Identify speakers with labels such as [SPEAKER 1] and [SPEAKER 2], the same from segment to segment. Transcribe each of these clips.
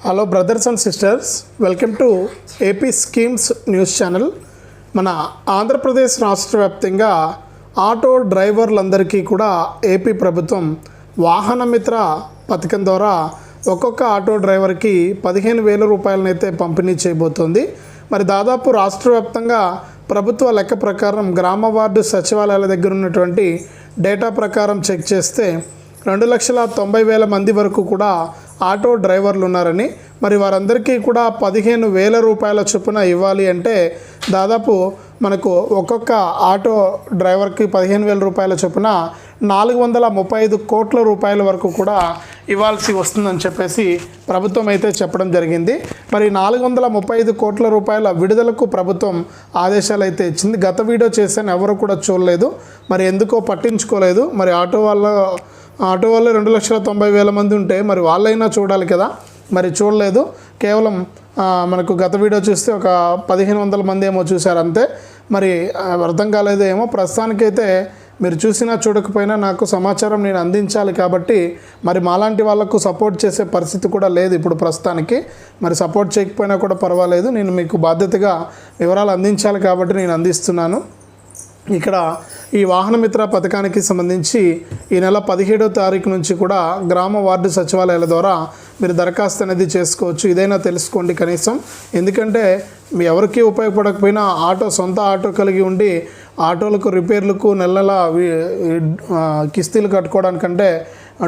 [SPEAKER 1] Hello brothers and sisters welcome to AP schemes news channel మన ఆంధ్రప్రదేశ్ రాష్ట్ర వ్యాప్తంగా auto డ్రైవర్లందరికీ కూడా ఏపీ ప్రభుత్వం వాహన మిత్ర పథకం ద్వారా ఒక్కొక్క ఆటో డ్రైవర్కి పదిహేను వేల రూపాయలనైతే పంపిణీ చేయబోతోంది. మరి దాదాపు రాష్ట్ర వ్యాప్తంగా ప్రభుత్వ లెక్క ప్రకారం గ్రామ వార్డు సచివాలయాల దగ్గర ఉన్నటువంటి డేటా ప్రకారం చెక్ చేస్తే రెండు లక్షల తొంభై వేల మంది వరకు కూడా ఆటో డ్రైవర్లు ఉన్నారని మరి వారందరికీ కూడా పదిహేను వేల రూపాయల చొప్పున ఇవ్వాలి అంటే దాదాపు మనకు ఒక్కొక్క ఆటో డ్రైవర్కి పదిహేను వేల రూపాయల చొప్పున నాలుగు వందల ముప్పై ఐదు కోట్ల రూపాయల వరకు కూడా ఇవ్వాల్సి వస్తుందని చెప్పేసి ప్రభుత్వం అయితే చెప్పడం జరిగింది. మరి నాలుగు వందల ముప్పై ఐదు కోట్ల రూపాయల విడుదలకు ప్రభుత్వం ఆదేశాలు అయితే ఇచ్చింది. గత వీడియో చేశాను ఎవరు కూడా చూడలేదు. మరి ఎందుకో పట్టించుకోలేదు. మరి ఆటో వాళ్ళ ఆటో వాళ్ళు రెండు లక్షల తొంభై వేల మంది ఉంటే మరి వాళ్ళైనా చూడాలి కదా? మరి చూడలేదు. కేవలం మనకు గత వీడియో చూస్తే ఒక పదిహేను వందల మంది ఏమో చూశారు అంతే. మరి అర్థం కాలేదు ఏమో. ప్రస్తుతానికైతే మీరు చూసినా చూడకపోయినా నాకు సమాచారం నేను అందించాలి కాబట్టి మరి మాలాంటి వాళ్ళకు సపోర్ట్ చేసే పరిస్థితి కూడా లేదు ఇప్పుడు ప్రస్తుతానికి. మరి సపోర్ట్ చేయకపోయినా కూడా పర్వాలేదు. నేను మీకు బాధ్యతగా వివరాలు అందించాలి కాబట్టి నేను అందిస్తున్నాను. ఇక్కడ ఈ వాహనమిత్ర పథకానికి సంబంధించి ఈ నెల పదిహేడో తారీఖు నుంచి కూడా గ్రామ వార్డు సచివాలయాల ద్వారా మీరు దరఖాస్తు అనేది చేసుకోవచ్చు. ఇదైనా తెలుసుకోండి కనీసం. ఎందుకంటే మీ ఎవరికీ ఉపయోగపడకపోయినా ఆటో సొంత ఆటో కలిగి ఉండి ఆటోలకు రిపేర్లకు నెల నెల కిస్తీలు కట్టుకోవడానికంటే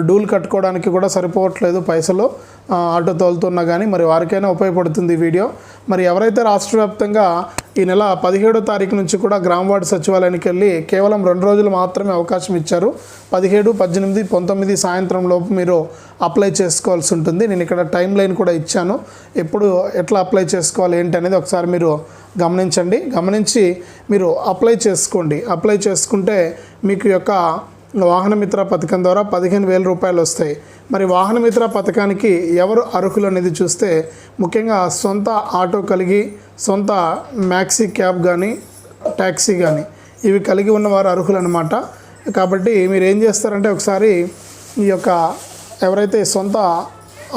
[SPEAKER 1] డూల్ కట్టుకోవడానికి కూడా సరిపోవట్లేదు పైసలు. ఆటో తోలుతున్నా కానీ మరి వారికైనా ఉపయోగపడుతుంది ఈ వీడియో. మరి ఎవరైతే రాష్ట్ర వ్యాప్తంగా ఈ నెల పదిహేడో తారీఖు నుంచి కూడా గ్రామ వార్డు సచివాలయానికి వెళ్ళి కేవలం రెండు రోజులు మాత్రమే అవకాశం ఇచ్చారు. పదిహేడు పద్దెనిమిది పంతొమ్మిది సాయంత్రం లోపు మీరు అప్లై చేసుకోవాల్సి ఉంటుంది. నేను ఇక్కడ టైం లైన్ కూడా ఇచ్చాను. ఎప్పుడు ఎట్లా అప్లై చేసుకోవాలి ఏంటి అనేది ఒకసారి మీరు గమనించండి. గమనించి మీరు అప్లై చేసుకోండి. అప్లై చేసుకుంటే మీకు యొక్క వాహనమిత్ర పథకం ద్వారా పదిహేను వేల రూపాయలు వస్తాయి. మరి వాహనమిత్ర పథకానికి ఎవరు అర్హులు అనేది చూస్తే ముఖ్యంగా సొంత ఆటో కలిగి సొంత మ్యాక్సీ క్యాబ్ కానీ ట్యాక్సీ కానీ ఇవి కలిగి ఉన్నవారు అర్హులు అనమాట కాబట్టి మీరు ఏం చేస్తారంటే ఒకసారి ఈ యొక్క ఎవరైతే సొంత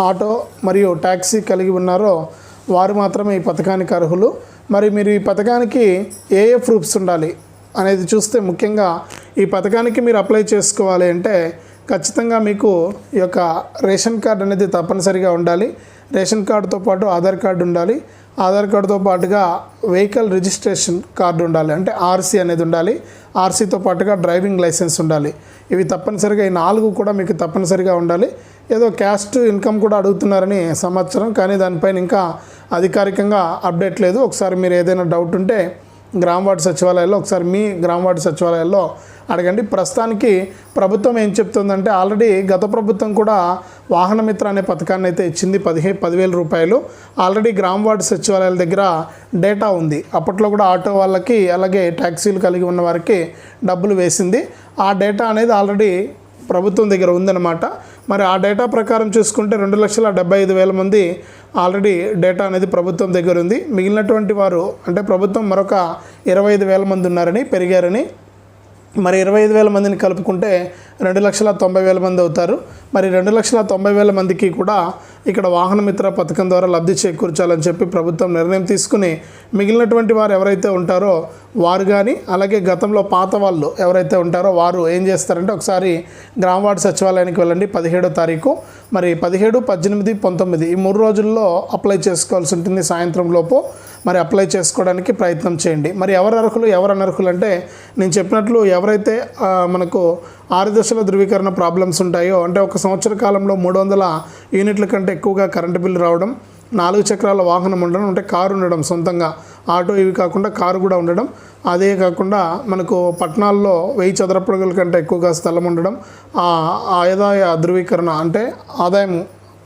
[SPEAKER 1] ఆటో మరియు ట్యాక్సీ కలిగి ఉన్నారో వారు మాత్రమే ఈ పథకానికి అర్హులు. మరి మీరు ఈ పథకానికి ఏ ఏ ప్రూఫ్స్ ఉండాలి అనేది చూస్తే ముఖ్యంగా ఈ పథకానికి మీరు అప్లై చేసుకోవాలి అంటే ఖచ్చితంగా మీకు ఈ యొక్క రేషన్ కార్డు అనేది తప్పనిసరిగా ఉండాలి. రేషన్ కార్డుతో పాటు ఆధార్ కార్డు ఉండాలి. ఆధార్ కార్డుతో పాటుగా వెహికల్ రిజిస్ట్రేషన్ కార్డు ఉండాలి. అంటే ఆర్సీ అనేది ఉండాలి. ఆర్సీతో పాటుగా డ్రైవింగ్ లైసెన్స్ ఉండాలి. ఇవి తప్పనిసరిగా ఈ నాలుగు కూడా మీకు తప్పనిసరిగా ఉండాలి. ఏదో క్యాస్ట్ ఇన్కమ్ కూడా అడుగుతున్నారని సంవత్సరం కానీ దానిపైన ఇంకా అధికారికంగా అప్డేట్ లేదు. ఒకసారి మీరు ఏదైనా డౌట్ ఉంటే గ్రామ వార్డు సచివాలయాల్లో ఒకసారి మీ గ్రామ వార్డు సచివాలయాల్లో అడగండి. ప్రస్తుతానికి ప్రభుత్వం ఏం చెప్తుందంటే ఆల్రెడీ గత ప్రభుత్వం కూడా వాహన మిత్ర అనే పథకాన్ని అయితే ఇచ్చింది పదిహే పదివేల రూపాయలు. ఆల్రెడీ గ్రామ వార్డు సచివాలయాల దగ్గర డేటా ఉంది. అప్పట్లో కూడా ఆటో వాళ్ళకి అలాగే ట్యాక్సీలు కలిగి ఉన్న వారికి డబ్బులు వేసింది. ఆ డేటా అనేది ఆల్రెడీ ప్రభుత్వం దగ్గర ఉందన్నమాట. మరి ఆ డేటా ప్రకారం చూసుకుంటే రెండు లక్షల డెబ్బై ఐదు వేల మంది ఆల్రెడీ డేటా అనేది ప్రభుత్వం దగ్గర ఉంది. మిగిలినటువంటి వారు అంటే ప్రభుత్వం మరొక ఇరవై ఐదు వేల మంది ఉన్నారని పెరిగారని మరి ఇరవై ఐదు వేల మందిని కలుపుకుంటే రెండు లక్షల తొంభై వేల మంది అవుతారు. మరి రెండు లక్షల తొంభై వేల మందికి కూడా ఇక్కడ వాహన మిత్ర పథకం ద్వారా లబ్ధి చేకూర్చాలని చెప్పి ప్రభుత్వం నిర్ణయం తీసుకుని మిగిలినటువంటి వారు ఎవరైతే ఉంటారో వారు కానీ అలాగే గతంలో పాత వాళ్ళు ఎవరైతే ఉంటారో వారు ఏం చేస్తారంటే ఒకసారి గ్రామ వార్డు సచివాలయానికి వెళ్ళండి పదిహేడో తారీఖు. మరి పదిహేడు పద్దెనిమిది పంతొమ్మిది ఈ మూడు రోజుల్లో అప్లై చేసుకోవాల్సి ఉంటుంది సాయంత్రం లోపు. మరి అప్లై చేసుకోవడానికి ప్రయత్నం చేయండి. మరి ఎవరు అర్హులు ఎవరు అనర్హులు అంటే నేను చెప్పినట్లు ఎవరైతే మనకు ఆరు దశల ధృవీకరణ ప్రాబ్లమ్స్ ఉంటాయో అంటే ఒక సంవత్సర కాలంలో మూడు వందల యూనిట్ల కంటే ఎక్కువగా కరెంటు బిల్లు రావడం నాలుగు చక్రాల వాహనం ఉండడం అంటే కారు ఉండడం సొంతంగా ఆటో ఇవి కాకుండా కారు కూడా ఉండడం అదే కాకుండా మనకు పట్టణాల్లో వెయ్యి చదరపుడుగుల కంటే ఎక్కువగా స్థలం ఉండడం ఆ ఆదాయ ధృవీకరణ అంటే ఆదాయం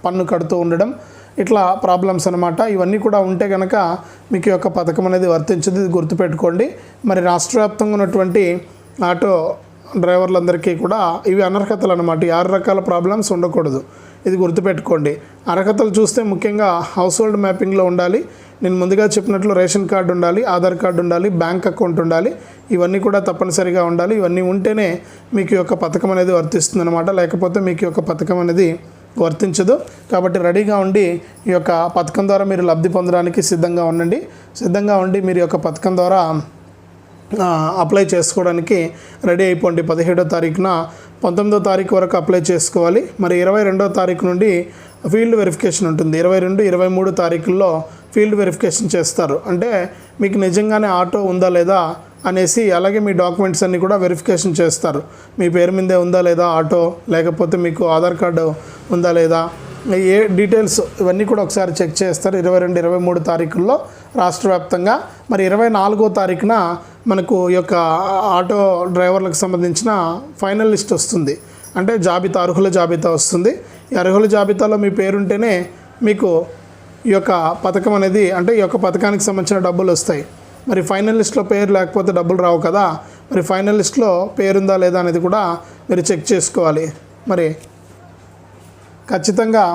[SPEAKER 1] పన్ను కడుతూ ఉండడం ఇట్లా ప్రాబ్లమ్స్ అనమాట ఇవన్నీ కూడా ఉంటే కనుక మీకు యొక్క పథకం అనేది వర్తించదు ఇది గుర్తుపెట్టుకోండి. మరి రాష్ట్ర వ్యాప్తంగా ఉన్నటువంటి ఆటో డ్రైవర్లందరికీ కూడా ఇవి అనర్హతలు అనమాట ఆరు రకాల ప్రాబ్లమ్స్ ఉండకూడదు. ఇది గుర్తుపెట్టుకోండి. అర్హతలు చూస్తే ముఖ్యంగా హౌస్ హోల్డ్ మ్యాపింగ్లో ఉండాలి. నేను ముందుగా చెప్పినట్లు రేషన్ కార్డు ఉండాలి ఆధార్ కార్డు ఉండాలి బ్యాంక్ అకౌంట్ ఉండాలి. ఇవన్నీ కూడా తప్పనిసరిగా ఉండాలి. ఇవన్నీ ఉంటేనే మీకు యొక్క పథకం అనేది వర్తిస్తుంది అనమాట లేకపోతే మీకు యొక్క పథకం అనేది వర్తించదు. కాబట్టి రెడీగా ఉండి ఈ యొక్క పథకం ద్వారా మీరు లబ్ధి పొందడానికి సిద్ధంగా ఉండండి. సిద్ధంగా ఉండి మీరు యొక్క పథకం ద్వారా అప్లై చేసుకోవడానికి రెడీ అయిపోండి. పదిహేడో తారీఖున పంతొమ్మిదో తారీఖు వరకు అప్లై చేసుకోవాలి. మరి ఇరవై రెండో తారీఖు నుండి ఫీల్డ్ వెరిఫికేషన్ ఉంటుంది. ఇరవై రెండు ఇరవై మూడు తారీఖుల్లో ఫీల్డ్ వెరిఫికేషన్ చేస్తారు. అంటే మీకు నిజంగానే ఆటో ఉందా లేదా అనేసి అలాగే మీ డాక్యుమెంట్స్ అన్నీ కూడా వెరిఫికేషన్ చేస్తారు. మీ పేరు మీదే ఉందా లేదా ఆటో లేకపోతే మీకు ఆధార్ కార్డు ఉందా లేదా ఏ డీటెయిల్స్ ఇవన్నీ కూడా ఒకసారి చెక్ చేస్తారు. ఇరవై రెండు ఇరవై మూడు తారీఖుల్లో రాష్ట్ర వ్యాప్తంగా. మరి ఇరవై నాలుగో తారీఖున మనకు ఈ యొక్క ఆటో డ్రైవర్లకు సంబంధించిన ఫైనల్ లిస్ట్ వస్తుంది. అంటే జాబితా అర్హుల జాబితా వస్తుంది. ఈ అర్హుల జాబితాలో మీ పేరుంటేనే మీకు ఈ యొక్క పథకం అనేది అంటే ఈ యొక్క పథకానికి సంబంధించిన డబ్బులు వస్తాయి. మరి ఫైనల్ లిస్ట్లో పేరు లేకపోతే డబ్బులు రావు కదా మరి ఫైనల్ లిస్ట్లో పేరుందా లేదా అనేది కూడా మీరు చెక్ చేసుకోవాలి. మరి ఖచ్చితంగా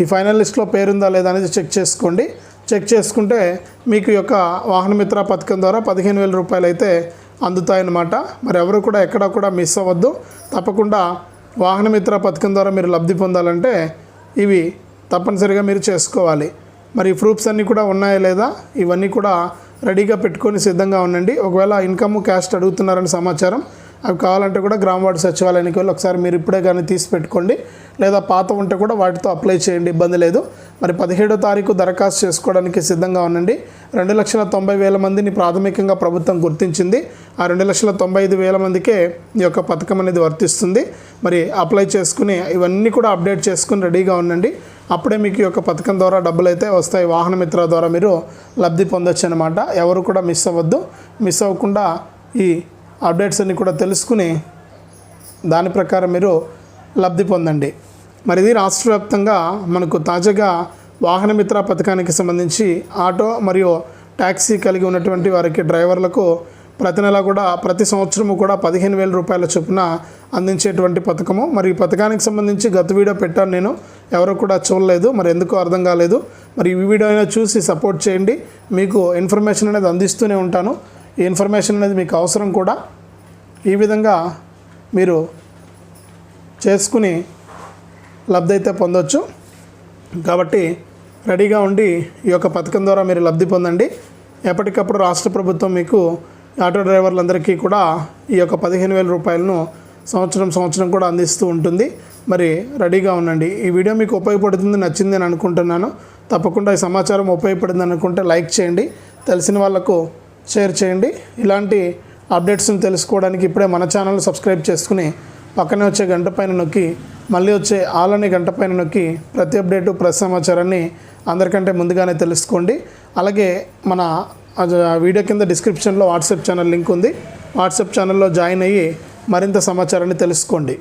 [SPEAKER 1] ఈ ఫైనల్ లిస్ట్లో పేరుందా లేదా అనేది చెక్ చేసుకోండి. చెక్ చేసుకుంటే మీకు యొక్క వాహనమిత్ర పథకం ద్వారా పదిహేను వేల రూపాయలు అయితే అందుతాయన్నమాట. మరి ఎవరు కూడా ఎక్కడ కూడా మిస్ అవ్వద్దు. తప్పకుండా వాహన మిత్ర పథకం ద్వారా మీరు లబ్ధి పొందాలంటే ఇవి తప్పనిసరిగా మీరు చేసుకోవాలి. మరి ప్రూఫ్స్ అన్నీ కూడా ఉన్నాయా లేదా? ఇవన్నీ కూడా రెడీగా పెట్టుకొని సిద్ధంగా ఉండండి. ఒకవేళ ఇన్కమ్ క్యాస్ట్ అడుగుతున్నారని సమాచారం అవి కావాలంటే కూడా గ్రామ వార్డు సచివాలయానికి వెళ్ళి ఒకసారి మీరు ఇప్పుడే కానీ తీసి పెట్టుకోండి. లేదా పాత ఉంటే కూడా వాటితో అప్లై చేయండి ఇబ్బంది లేదు. మరి పదిహేడో తారీఖు దరఖాస్తు చేసుకోవడానికి సిద్ధంగా ఉండండి. రెండు లక్షల తొంభై వేల మందిని ప్రాథమికంగా ప్రభుత్వం గుర్తించింది. ఆ రెండు లక్షల తొంభై ఐదు వేల మందికే ఈ యొక్క పథకం అనేది వర్తిస్తుంది. మరి అప్లై చేసుకుని ఇవన్నీ కూడా అప్డేట్ చేసుకుని రెడీగా ఉండండి. అప్పుడే మీకు ఈ యొక్క పథకం ద్వారా డబ్బులు అయితే వస్తాయి వాహన మిత్ర ద్వారా మీరు లబ్ధి పొందొచ్చు అనమాట ఎవరు కూడా మిస్ అవ్వద్దు. మిస్ అవ్వకుండా ఈ అప్డేట్స్ అన్ని కూడా తెలుసుకుని దాని ప్రకారం మీరు లబ్ధి పొందండి. మరి ఇది రాష్ట్ర వ్యాప్తంగా మనకు తాజాగా వాహన మిత్ర పథకానికి సంబంధించి ఆటో మరియు ట్యాక్సీ కలిగి ఉన్నటువంటి వారికి డ్రైవర్లకు ప్రతి నెల కూడా ప్రతి సంవత్సరము కూడా పదిహేను వేల రూపాయల చొప్పున అందించేటువంటి పథకము. మరి ఈ పథకానికి సంబంధించి గత వీడియో పెట్టాను నేను. ఎవరు కూడా చూడలేదు మరి ఎందుకు అర్థం కాలేదు. మరి ఈ వీడియో అయినా చూసి సపోర్ట్ చేయండి. మీకు ఇన్ఫర్మేషన్ అనేది అందిస్తూనే ఉంటాను. ఈ ఇన్ఫర్మేషన్ అనేది మీకు అవసరం కూడా. ఈ విధంగా మీరు చేసుకుని లబ్ధి అయితే పొందొచ్చు. కాబట్టి రెడీగా ఉండి ఈ యొక్క పథకం ద్వారా మీరు లబ్ధి పొందండి. ఎప్పటికప్పుడు రాష్ట్ర ప్రభుత్వం మీకు ఆటో డ్రైవర్లందరికీ కూడా ఈ యొక్క పదిహేను వేల రూపాయలను సంవత్సరం సంవత్సరం కూడా అందిస్తూ ఉంటుంది. మరి రెడీగా ఉండండి. ఈ వీడియో మీకు ఉపయోగపడుతుంది నచ్చింది అని అనుకుంటున్నాను. తప్పకుండా ఈ సమాచారం ఉపయోగపడింది అనుకుంటే లైక్ చేయండి. తెలిసిన వాళ్ళకు షేర్ చేయండి. ఇలాంటి అప్డేట్స్ని తెలుసుకోవడానికి ఇప్పుడే మన ఛానల్ సబ్స్క్రైబ్ చేసుకుని పక్కనే వచ్చే గంట పైన నొక్కి మళ్ళీ వచ్చే ఆలని గంట పైన నొక్కి ప్రతి అప్డేటు ప్రతి సమాచారాన్ని అందరికంటే ముందుగానే తెలుసుకోండి. అలాగే మన ఆ వీడియో కింద డిస్క్రిప్షన్లో వాట్సాప్ ఛానల్ లింక్ ఉంది. వాట్సాప్ ఛానల్లో జాయిన్ అయ్యి మరింత సమాచారాన్ని తెలుసుకోండి.